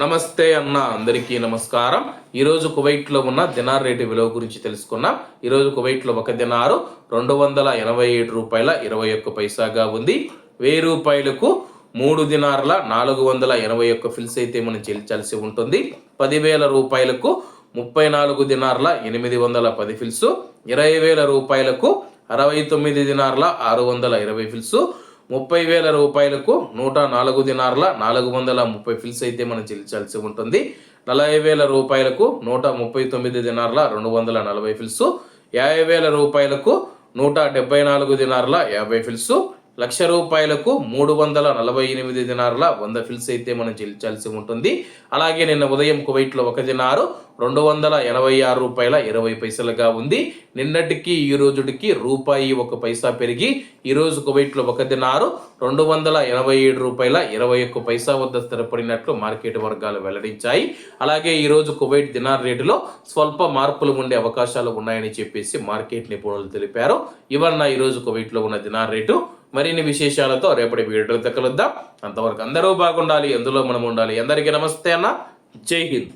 నమస్తే అన్న అందరికీ నమస్కారం. ఈరోజు కువైట్లో ఉన్న దినార్ రేటు విలువ గురించి తెలుసుకున్నాం. ఈరోజు కువైట్లో ఒక దినారు రెండు వందల ఎనభై ఏడు రూపాయల ఇరవై ఒక్క పైసాగా ఉంది. వెయ్యి రూపాయలకు మూడు దినార్ల నాలుగు వందల ఎనభై ఒక్క ఫిల్స్ అయితే మనం చెల్లించాల్సి ఉంటుంది. పదివేల రూపాయలకు ముప్పై నాలుగు దినార్ల ఎనిమిది వందల పది ఫిల్స్. ఇరవై వేల రూపాయలకు అరవై తొమ్మిది దినార్ల ఆరు వందల ఇరవై ఫిల్సు. ముప్పై వేల రూపాయలకు నూట నాలుగు దినార్ల నాలుగు వందల ముప్పై ఫిల్స్ అయితే మనం చెల్లించాల్సి ఉంటుంది. నలభై వేల రూపాయలకు నూట ముప్పై తొమ్మిది దినార్ల రెండు వందల నలభై ఫిల్స్. యాభై వేల రూపాయలకు నూట డెబ్బై నాలుగు దినార్ల యాభై ఫిల్స్. లక్ష రూపాయలకు మూడు వందల నలభై ఎనిమిది దినారుల వంద ఫిల్స్ అయితే మనం చెల్లించాల్సి ఉంటుంది. అలాగే నిన్న ఉదయం కువైట్లో ఒక దినారు రెండు వందల ఎనభై ఆరు రూపాయల ఇరవై పైసలుగా ఉంది. నిన్నటికి ఈ రోజుడికి రూపాయి ఒక పైసా పెరిగి ఈరోజు కువైట్లో ఒక దినారు రెండు వందల ఎనభై ఏడు రూపాయల ఇరవై ఒక్క పైసా వద్ద స్థిరపడినట్లు మార్కెట్ వర్గాలు వెల్లడించాయి. అలాగే ఈరోజు కువైట్ దినార్ రేటులో స్వల్ప మార్పులు ఉండే అవకాశాలు ఉన్నాయని చెప్పేసి మార్కెట్ నిపుణులు తెలిపారు. ఇవన్న ఈరోజు కువైట్లో ఉన్న దినార్ రేటు మరిన్ని విశేషాలతో రేపటి వీడియోతో కలుద్దాం. అంతవరకు అందరూ బాగుండాలి ఎందులో మనం ఉండాలి అందరికీ నమస్తే అన్న. జై హింద్.